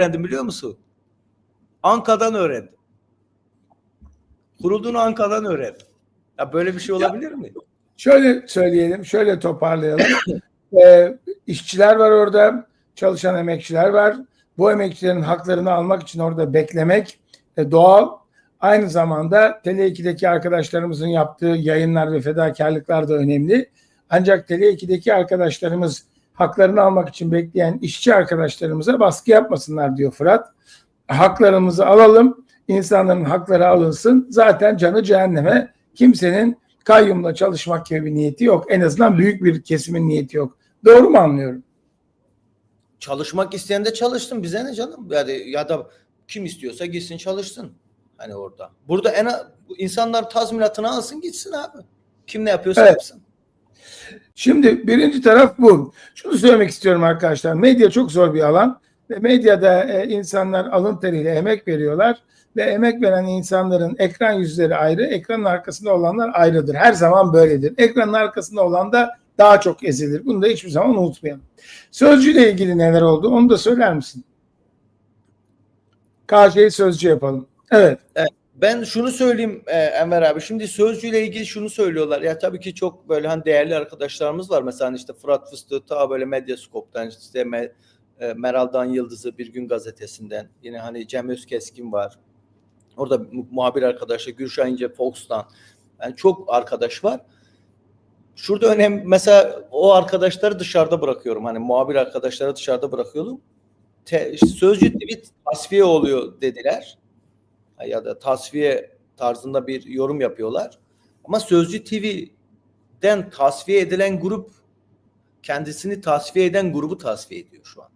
öğrendim biliyor musun? Anka'dan öğrendim. Kurulduğunu Anka'dan öğrendim. Ya böyle bir şey olabilir mi? Şöyle söyleyelim, şöyle toparlayalım. Ee, işçiler var orada, çalışan emekçiler var. Bu emekçilerin haklarını almak için orada beklemek e, doğal. Aynı zamanda Tele2'deki arkadaşlarımızın yaptığı yayınlar ve fedakarlıklar da önemli. Ancak Tele2'deki arkadaşlarımız haklarını almak için bekleyen işçi arkadaşlarımıza baskı yapmasınlar diyor Fırat. Haklarımızı alalım, insanların hakları alınsın. Zaten canı cehenneme. Kimsenin kayyumla çalışmak gibi bir niyeti yok. En azından büyük bir kesimin niyeti yok. Doğru mu anlıyorum? Çalışmak isteyen de çalışsın bize ne canım? Yani ya da kim istiyorsa gitsin çalışsın. Hani orada. Burada en insanlar tazminatını alsın gitsin abi. Kim ne yapıyorsa Evet. yapsın. Şimdi birinci taraf bu. Şunu söylemek istiyorum arkadaşlar. Medya çok zor bir alan ve medyada e, insanlar alın teriyle emek veriyorlar ve emek veren insanların ekran yüzleri ayrı, ekranın arkasında olanlar ayrıdır. Her zaman böyledir. Ekranın arkasında olan da daha çok ezilir. Bunu da hiçbir zaman unutmayalım. Sözcüyle ilgili neler oldu onu da söyler misin? KJ'yi sözcü yapalım. Evet. Ben şunu söyleyeyim e, Enver abi. Şimdi sözcüyle ilgili şunu söylüyorlar. Ya tabii ki çok böyle hani değerli arkadaşlarımız var. Mesela hani işte Fırat Fıstığı ta böyle Medyaskop'tan işte Me- e, Meral'dan Yıldız'ı Bir Gün Gazetesi'nden yine hani Cem Özkeskin var. Orada mu- muhabir arkadaşı Gülşah İnce Fox'tan. Yani çok arkadaş var. Şurada önemli mesela o arkadaşları dışarıda bırakıyorum. Hani muhabir arkadaşları dışarıda bırakıyorum. Te, sözcü tweet tasfiye oluyor dediler ya da tasfiye tarzında bir yorum yapıyorlar. Ama Sözcü TV'den tasfiye edilen grup kendisini tasfiye eden grubu tasfiye ediyor şu an.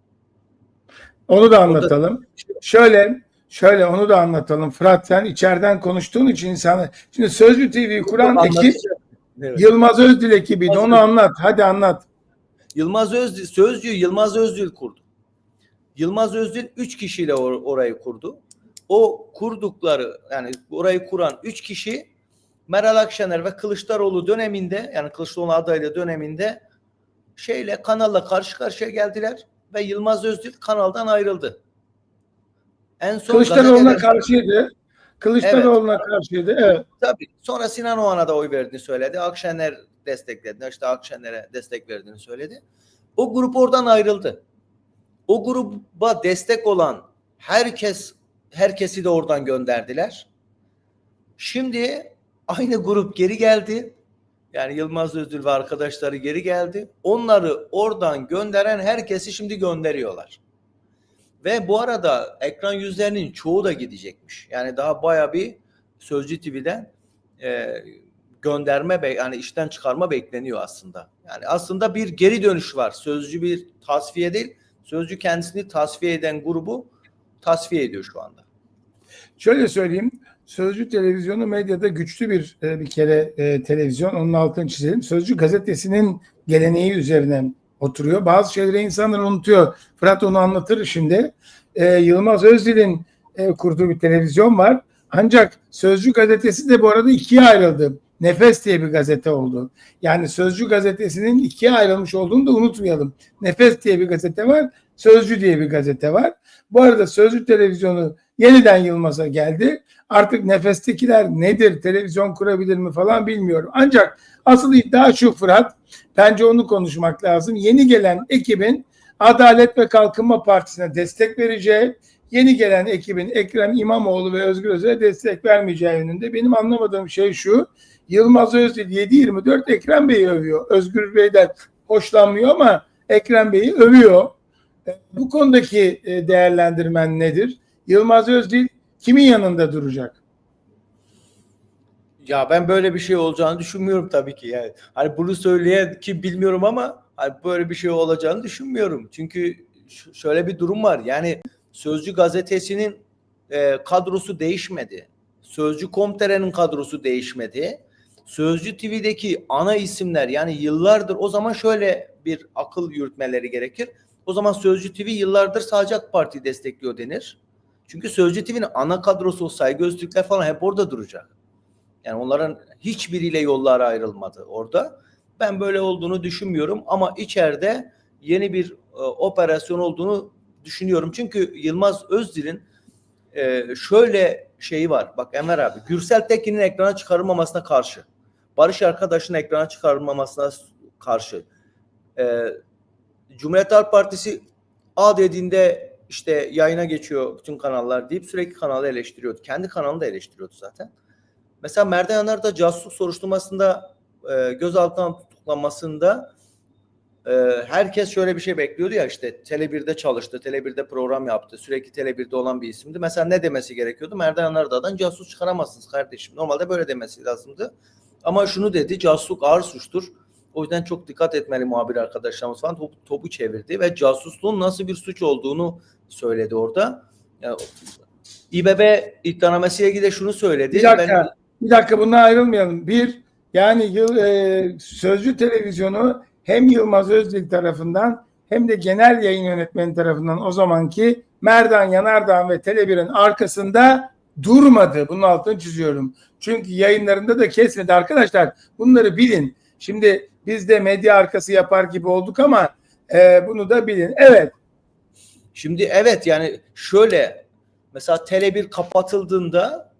Onu da anlatalım. Şöyle şöyle onu da anlatalım. Fırat sen içeriden konuştuğun için insanı şimdi Sözcü TV'yi kuran ekip. Evet. Yılmaz Özdil ekibiydi. Onu anlat. Hadi anlat. Yılmaz Özdil, Sözcü Yılmaz Özdil kurdu. Yılmaz Özdil üç kişiyle or- orayı kurdu. O kurdukları yani orayı kuran üç kişi Meral Akşener ve Kılıçdaroğlu döneminde yani Kılıçdaroğlu adaylığı döneminde şeyle kanalla karşı karşıya geldiler ve Yılmaz Özdil kanaldan ayrıldı. En son Kılıçdaroğlu'na gazeteden- karşıydı. Kılıçdaroğlu'na karşıydı. Evet. Tabii. Sonra Sinan Oğan'a da oy verdiğini söyledi. Akşener destekledi. İşte Akşener'e destek verdiğini söyledi. O grup oradan ayrıldı. O gruba destek olan herkes herkesi de oradan gönderdiler. Şimdi aynı grup geri geldi. Yani Yılmaz Özdil ve arkadaşları geri geldi. Onları oradan gönderen herkesi şimdi gönderiyorlar. Ve bu arada ekran yüzlerinin çoğu da gidecekmiş. Yani daha baya bir Sözcü TV'den e, gönderme be, yani işten çıkarma bekleniyor aslında. Yani aslında bir geri dönüş var. Sözcü bir tasfiye değil. Sözcü kendisini tasfiye eden grubu tasfiye ediyor şu anda. Şöyle söyleyeyim. Sözcü televizyonu medyada güçlü bir e, bir kere e, televizyon. Onun altını çizelim. Sözcü gazetesinin geleneği üzerine oturuyor. Bazı şeyleri insanlar unutuyor. Fırat onu anlatır şimdi. E, Yılmaz Özdil'in e, kurduğu bir televizyon var. Ancak Sözcü gazetesi de bu arada ikiye ayrıldı. Nefes diye bir gazete oldu. Yani Sözcü gazetesinin ikiye ayrılmış olduğunu da unutmayalım. Nefes diye bir gazete var. Sözcü diye bir gazete var. Bu arada Sözcü televizyonu yeniden Yılmaz'a geldi. Artık nefestekiler nedir, televizyon kurabilir mi falan bilmiyorum. Ancak asıl iddia şu Fırat, bence onu konuşmak lazım. Yeni gelen ekibin Adalet ve Kalkınma Partisi'ne destek vereceği, yeni gelen ekibin Ekrem İmamoğlu ve Özgür Özel'e destek vermeyeceği yönünde. Benim anlamadığım şey şu, Yılmaz Özdil 7-24 Ekrem Bey'i övüyor. Özgür Bey'den hoşlanmıyor ama Ekrem Bey'i övüyor. E, Bu konudaki e, değerlendirmen nedir? Yılmaz Özdil kimin yanında duracak? Ya ben böyle bir şey olacağını düşünmüyorum tabii ki. Yani hani bunu söyleyen ki bilmiyorum ama hani böyle bir şey olacağını düşünmüyorum. Çünkü şöyle bir durum var. Yani Sözcü gazetesinin e, kadrosu değişmedi. Sözcü Komtere'nin kadrosu değişmedi. Sözcü TV'deki ana isimler yani yıllardır o zaman şöyle bir akıl yürütmeleri gerekir. O zaman Sözcü TV yıllardır sadece AK Parti destekliyor denir. Çünkü Sözcü TV'nin ana kadrosu o saygı öztürkler falan hep orada duracak. Yani onların hiçbiriyle yollar ayrılmadı orada. Ben böyle olduğunu düşünmüyorum ama içeride yeni bir e, operasyon olduğunu düşünüyorum. Çünkü Yılmaz Özdil'in e, şöyle şeyi var. Bak Enver abi, Gürsel Tekin'in ekrana çıkarılmamasına karşı. Barış arkadaşın ekrana çıkarılmamasına karşı. E, Cumhuriyet Halk Partisi A dediğinde işte yayına geçiyor bütün kanallar deyip sürekli kanalı eleştiriyordu. Kendi kanalını da eleştiriyordu zaten. Mesela Merdan Yanar da casusluk soruşturmasında e, gözaltına tutuklanmasında e, herkes şöyle bir şey bekliyordu ya işte Tele1'de çalıştı, Tele1'de program yaptı, sürekli Tele1'de olan bir isimdi. Mesela ne demesi gerekiyordu? Merdan Yanardağ'dan casus çıkaramazsınız kardeşim. Normalde böyle demesi lazımdı. Ama şunu dedi, casusluk ağır suçtur. O yüzden çok dikkat etmeli muhabir arkadaşlarımız falan topu, topu çevirdi ve casusluğun nasıl bir suç olduğunu söyledi orada. Yani, İBB iddianamesiyle ilgili de şunu söyledi. Bir dakika, Ben- bir dakika bundan ayrılmayalım. Bir, yani yıl, e, Sözcü Televizyonu hem Yılmaz Özdil tarafından hem de genel yayın yönetmeni tarafından o zamanki Merdan Yanardağ ve Tele1'in arkasında durmadı. Bunun altını çiziyorum. Çünkü yayınlarında da kesmedi. Arkadaşlar bunları bilin. Şimdi biz de medya arkası yapar gibi olduk ama e, bunu da bilin. Evet. Şimdi evet yani şöyle mesela Tele1 kapatıldığında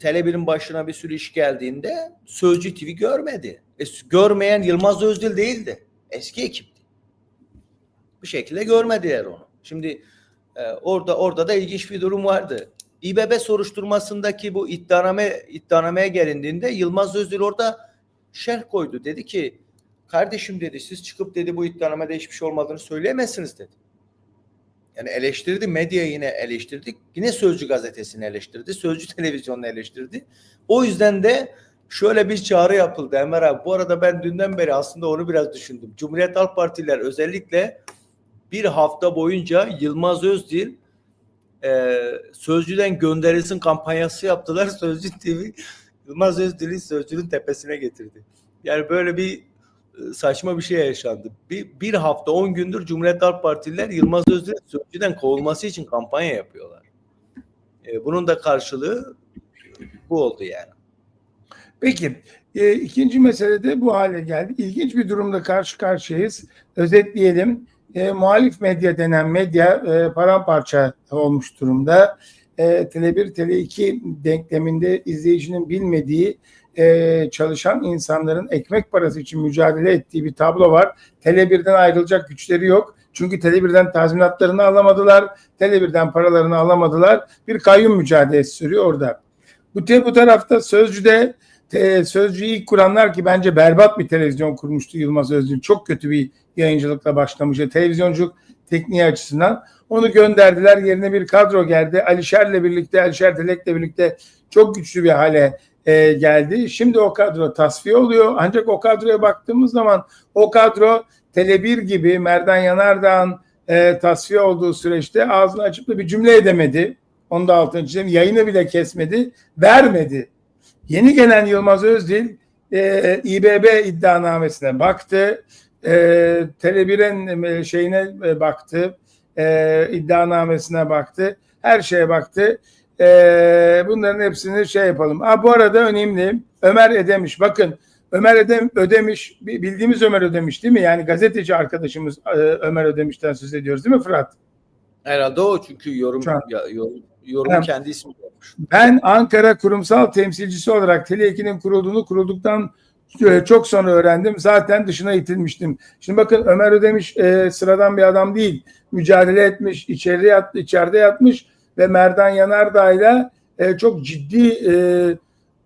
Tele1'in başına bir sürü iş geldiğinde Sözcü TV görmedi. E, görmeyen Yılmaz Özdil değildi. Eski ekipti. Bir şekilde görmediler onu. Şimdi e, orada orada da ilginç bir durum vardı. İBB soruşturmasındaki bu iddianame iddianameye gelindiğinde Yılmaz Özdil orada şerh koydu. Dedi ki kardeşim dedi siz çıkıp dedi bu iddianamede hiçbir şey olmadığını söyleyemezsiniz dedi. Yani eleştirdi, medya yine eleştirdik. Yine Sözcü gazetesini eleştirdi. Sözcü televizyonunu eleştirdi. O yüzden de şöyle bir çağrı yapıldı Enver abi. Bu arada ben dünden beri aslında onu biraz düşündüm. Cumhuriyet Halk Partiler özellikle bir hafta boyunca Yılmaz Özdil e, Sözcü'den gönderilsin kampanyası yaptılar. Sözcü TV Yılmaz Özdil'i Sözcü'nün tepesine getirdi. Yani böyle bir e, saçma bir şey yaşandı. Bir, bir hafta 10 gündür Cumhuriyet Halk Partililer Yılmaz Özdil'in Sözcü'den kovulması için kampanya yapıyorlar. E, bunun da karşılığı bu oldu yani. Peki e, ikinci mesele de bu hale geldi. İlginç bir durumda karşı karşıyayız. Özetleyelim. E, muhalif medya denen medya e, paramparça olmuş durumda. E, Tele1, Tele2 denkleminde izleyicinin bilmediği e, çalışan insanların ekmek parası için mücadele ettiği bir tablo var. Tele1'den ayrılacak güçleri yok. Çünkü Tele1'den tazminatlarını alamadılar. Tele1'den paralarını alamadılar. Bir kayyum mücadelesi sürüyor orada. Bu, te, bu tarafta Sözcü'de te, Sözcü'yü ilk kuranlar ki bence berbat bir televizyon kurmuştu Yılmaz Özdil. Çok kötü bir yayıncılıkla başlamıştı. Televizyonculuk tekniği açısından. Onu gönderdiler. Yerine bir kadro geldi. Alişer'le birlikte, Alişer Telek'le birlikte çok güçlü bir hale e, geldi. Şimdi o kadro tasfiye oluyor. Ancak o kadroya baktığımız zaman o kadro Tele1 gibi Merdan Yanardağ'ın e, tasfiye olduğu süreçte ağzını açıp da bir cümle edemedi. Onu da altını çizeyim. Yayını bile kesmedi. Vermedi. Yeni gelen Yılmaz Özdil e, İBB iddianamesine baktı. E, Tele1'in şeyine e, baktı. E, iddianamesine baktı. Her şeye baktı. E, bunların hepsini şey yapalım. Ha, bu arada önemli. Ömer Edemiş. Bakın Ömer Ödem, Ödemiş bildiğimiz Ömer Ödemiş değil mi? Yani gazeteci arkadaşımız e, Ömer Ödemiş'ten söz ediyoruz değil mi Fırat? Herhalde o çünkü yorum ya, yorum, yorumu Evet. kendi ismi yapmış. Ben Ankara kurumsal temsilcisi olarak Tele2'nin kurulduğunu kurulduktan çok sonra öğrendim. Zaten dışına itilmiştim. Şimdi bakın Ömer Ödemiş e, sıradan bir adam değil. Mücadele etmiş, içeride, yat, içeride yatmış ve Merdan Yanardağ'yla e, çok ciddi e,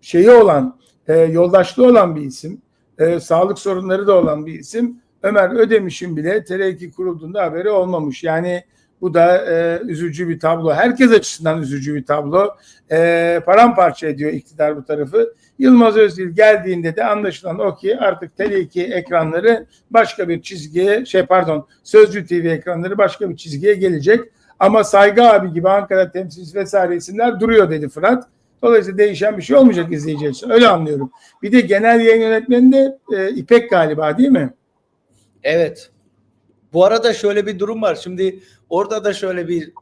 şeyi olan, e, yoldaşlığı olan bir isim. E, sağlık sorunları da olan bir isim. Ömer Ödemiş'in bile Tele2 kurulduğunda haberi olmamış. Yani bu da e, üzücü bir tablo. Herkes açısından üzücü bir tablo. E, paramparça ediyor iktidar bu tarafı. Yılmaz Özdil geldiğinde de anlaşılan o ki artık Tele2 ekranları başka bir çizgiye, şey pardon Sözcü TV ekranları başka bir çizgiye gelecek. Ama Saygı abi gibi Ankara temsilcisi vesaire isimler duruyor dedi Fırat. Dolayısıyla değişen bir şey olmayacak izleyici için. Öyle anlıyorum. Bir de genel yayın yönetmeni de e, İpek galiba değil mi? Evet. Bu arada şöyle bir durum var. Şimdi orada da şöyle bir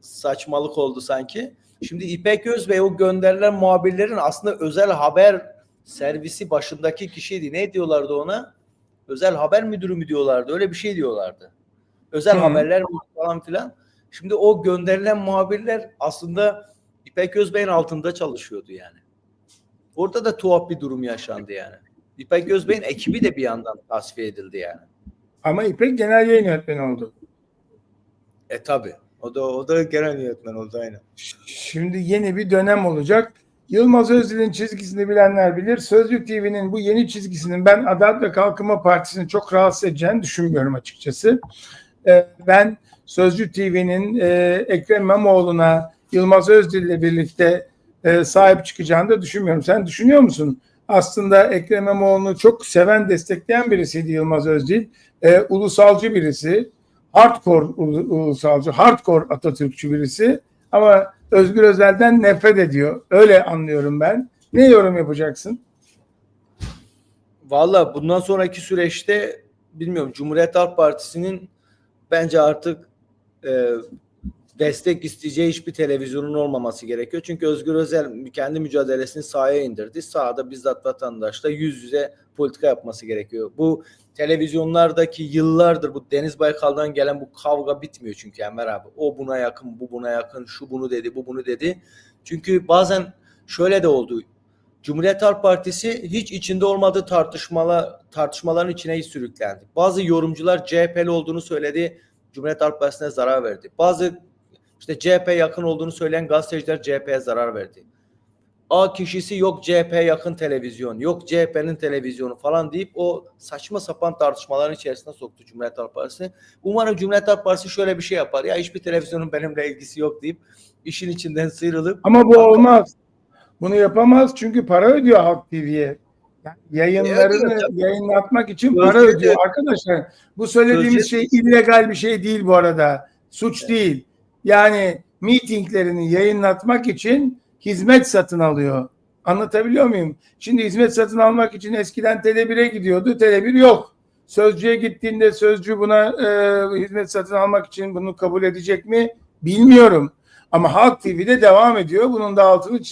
saçmalık oldu sanki. Şimdi İpek Özbey o gönderilen muhabirlerin aslında özel haber servisi başındaki kişiydi. Ne diyorlardı ona? Özel haber müdürü mü diyorlardı? Öyle bir şey diyorlardı. Özel Hı. haberler falan filan. Şimdi o gönderilen muhabirler aslında İpek Özbey'in altında çalışıyordu yani. Orada da tuhaf bir durum yaşandı yani. İpek Özbey'in ekibi de bir yandan tasfiye edildi yani. Ama İpek genel yayın yönetmeni oldu. E tabi. O da o da genel yönetmen oldu aynen. Şimdi yeni bir dönem olacak. Yılmaz Özdil'in çizgisini bilenler bilir. Sözcük TV'nin bu yeni çizgisinin ben Adalet ve Kalkınma Partisi'ni çok rahatsız edeceğini düşünmüyorum açıkçası. Ee, Ben Sözcük TV'nin e, Ekrem İmamoğlu'na Yılmaz Özdil ile birlikte e, sahip çıkacağını da düşünmüyorum. Sen düşünüyor musun? Aslında Ekrem İmamoğlu'nu çok seven, destekleyen birisiydi Yılmaz Özdil. E, ulusalcı birisi. Hardcore ulu- ulusalcı, hardcore Atatürkçü birisi. Ama Özgür Özel'den nefret ediyor. Öyle anlıyorum ben. Ne yorum yapacaksın? Valla bundan sonraki süreçte bilmiyorum Cumhuriyet Halk Partisi'nin bence artık e, destek isteyeceği hiçbir televizyonun olmaması gerekiyor. Çünkü Özgür Özel kendi mücadelesini sahaya indirdi. Sahada bizzat vatandaşla yüz yüze politika yapması gerekiyor. Bu televizyonlardaki yıllardır bu Deniz Baykal'dan gelen bu kavga bitmiyor çünkü Enver abi. O buna yakın, bu buna yakın, şu bunu dedi, bu bunu dedi. Çünkü bazen şöyle de oldu. Cumhuriyet Halk Partisi hiç içinde olmadığı tartışmalar tartışmaların içine sürüklendi. Bazı yorumcular CHP'li olduğunu söyledi. Cumhuriyet Halk Partisi'ne zarar verdi. Bazı işte CHP yakın olduğunu söyleyen gazeteciler CHP'ye zarar verdi. A kişisi yok CHP yakın televizyon, yok CHP'nin televizyonu falan deyip o saçma sapan tartışmaların içerisine soktu Cumhuriyet Halk Partisi. Umarım Cumhuriyet Halk Partisi şöyle bir şey yapar. Ya hiçbir televizyonun benimle ilgisi yok deyip işin içinden sıyrılıp Ama bu olmaz. Bunu yapamaz çünkü para ödüyor Halk TV'ye. Yayınlarını E, ödüyor yayınlatmak için para de- ödüyor. Arkadaşlar bu söylediğimiz Sözcü- şey illegal bir şey değil bu arada. Suç değil. Yani mitinglerini yayınlatmak için hizmet satın alıyor. Anlatabiliyor muyum? Şimdi hizmet satın almak için eskiden Tele1'e gidiyordu. Tele1 yok. Sözcüye gittiğinde sözcü buna e, hizmet satın almak için bunu kabul edecek mi? Bilmiyorum. Ama Halk TV'de devam ediyor. Bunun da altını çiz